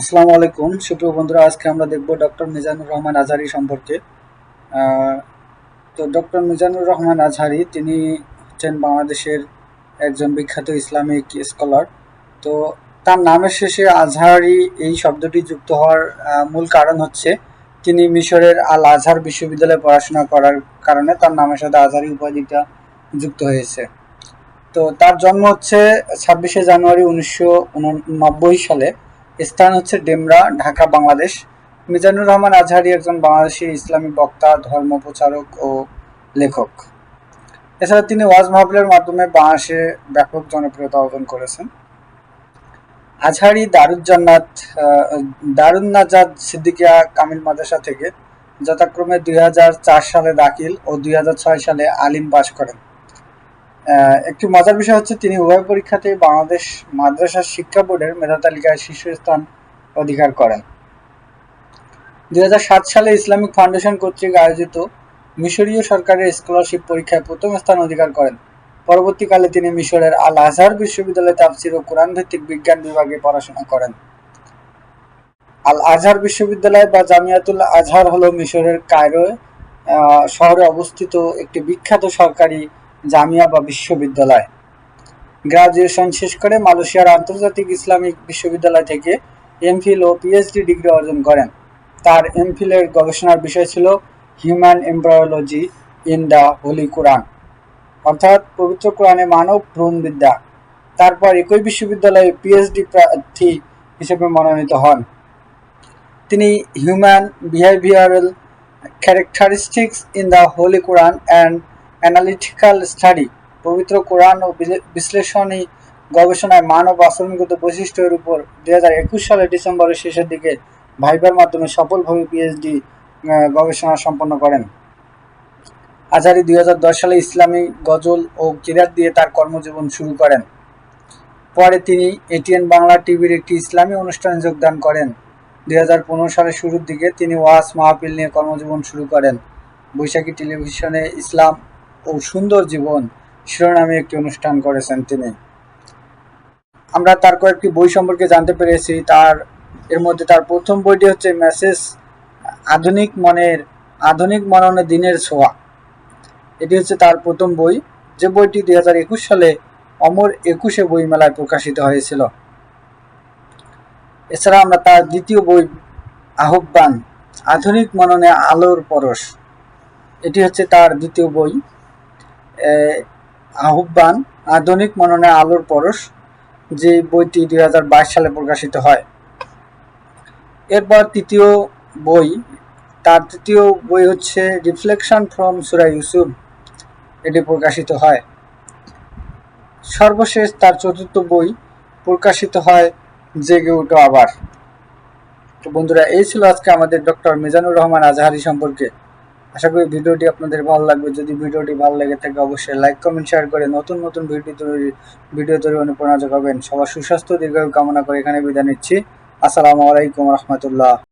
আসসালামু আলাইকুম। সুপ্রিয় বন্ধুরা, আজকে আমরা দেখব ডক্টর মিজানুর রহমান আজহারি সম্পর্কে। তো ডক্টর মিজানুর রহমান আজহারি, তিনি হচ্ছেন বাংলাদেশের একজন বিখ্যাত ইসলামিক স্কলার। তো তার নামের শেষে আজহারি এই শব্দটি যুক্ত হওয়ার মূল কারণ হচ্ছে তিনি মিশরের আল আজহার বিশ্ববিদ্যালয়ে পড়াশোনা করার কারণে তার নামের সাথে আজহারি উপাধিটা যুক্ত হয়েছে। তো তার জন্ম হচ্ছে ছাব্বিশে জানুয়ারি উনিশশো উননব্বই সালে। স্থান হচ্ছে ডেমরা ঢাকা বাংলাদেশ। মিজানুর রহমান আজহারি একজন বাংলাদেশি ইসলামী বক্তা ধর্ম প্রচারক ও লেখক। এছাড়া তিনি ওয়াজ মাহফিলের মাধ্যমে বাংলাদেশে ব্যাপক জনপ্রিয়তা অর্জন করেছেন। আজহারি দারুজ্জান্নাত আহ, দারুণ নাজাদ সিদ্দিকিয়া কামিল মাদ্রাসা থেকে যথাক্রমে দুই হাজার চার সালে দাখিল ও দুই হাজার ছয় সালে আলিম পাশ করেন। একটি মজার বিষয় হচ্ছে তিনি উভয় পরীক্ষাতে বাংলাদেশ মাদ্রাসা শিক্ষা বোর্ডের মেধা তালিকায় শীর্ষস্থান অধিকার করেন। দুই সালে ইসলামিক ফাউন্ডেশন কর্তৃক আয়োজিত মিশরীয় সরকারের স্কলারশিপ পরীক্ষায় প্রথম স্থান অধিকার করেন। পরবর্তীকালে তিনি মিশরের আল আজহার বিশ্ববিদ্যালয়ে তাফসির ও কোরআন ভিত্তিক বিজ্ঞান বিভাগে পড়াশোনা করেন। আল আজহার বিশ্ববিদ্যালয় বা জামিয়াতুল আজহার হলো মিশরের কায়রো শহরে অবস্থিত একটি বিখ্যাত সরকারি জামিয়া বা বিশ্ববিদ্যালয়। গ্রাজুয়েশন শেষ করে মালয়েশিয়ার আন্তর্জাতিক ইসলামিক বিশ্ববিদ্যালয় থেকে এমফিল ও পিএইচডি ডিগ্রি অর্জন করেন। তার এমফিলের গবেষণার বিষয় ছিল human embryology in the holy Quran, অর্থাৎ পবিত্র কোরআনে মানব ভ্রূণবিদ্যা। তারপর একই বিশ্ববিদ্যালয়ে পিএইচডি প্রার্থী হিসেবে মনোনীত হন। তিনি human behavioural characteristics in the holy Quran and analytical study, পবিত্র কোরআন ও বিশ্লেষণী গবেষণায় মানব আচরণগত বৈশিষ্ট্যের উপর দুই হাজার একুশ সালের ডিসেম্বরের শেষের দিকে ভাইবার মাধ্যমে সফলভাবে পিএইচডি গবেষণা সম্পন্ন করেন। আজহারি দুই সালে ইসলামী গজল ও কিরাত দিয়ে তার কর্মজীবন শুরু করেন। পরে তিনি এটিএন বাংলা টিভির একটি ইসলামী অনুষ্ঠানে যোগদান করেন। দুই হাজার পনেরো সালের শুরুর দিকে তিনি ওয়াস মাহফিল নিয়ে কর্মজীবন শুরু করেন। বৈশাখী টেলিভিশনে ইসলাম ও সুন্দর জীবন শিরোনামে একটি অনুষ্ঠান করেছেন তিনি। আমরা তার কয়েকটি বই সম্পর্কে জানতে পেরেছি। তার, এর মধ্যে তার প্রথম বইটি হচ্ছে মেসেজ, আধুনিক মনের, আধুনিক মননে দিনের ছোঁয়া। এটি হচ্ছে তার প্রথম বই। যে বইটি দুই হাজার একুশ সালে অমর একুশে বইমেলায় প্রকাশিত হয়েছিল। এছাড়া আমরা তার দ্বিতীয় বই, আহ্বান, আধুনিক মননে আলোর পরশ। এটি হচ্ছে তার দ্বিতীয় বই। আহ্বান, আধুনিক মননে আলোর পরশ, যে বইটি দুই হাজার বাইশ সালে প্রকাশিত হয়। এরপর তৃতীয় বই, তার তৃতীয় বই হচ্ছে রিফ্লেকশন ফ্রম সুরা ইউসুফ এটি প্রকাশিত হয়। সর্বশেষ তার চতুর্থ বই প্রকাশিত হয় জেগে উঠো আবার। তো বন্ধুরা, এই ছিল আজকে আমাদের ডক্টর মিজানুর রহমান আজহারি সম্পর্কে। আশা করি ভিডিওটি আপনাদের ভালো লাগবে। যদি ভিডিওটি ভালো লেগে থাকে, অবশ্যই লাইক কমেন্ট শেয়ার করে নতুন নতুন ভিডিও তৈরি ভিডিও তৈরি অনুপ্রেরণা যোগাবেন সবার সুস্বাস্থ্য, দীর্ঘায়ু কামনা করে এখানে বিদায় নিচ্ছি। আসসালামু আলাইকুম রহমতুল্লাহ।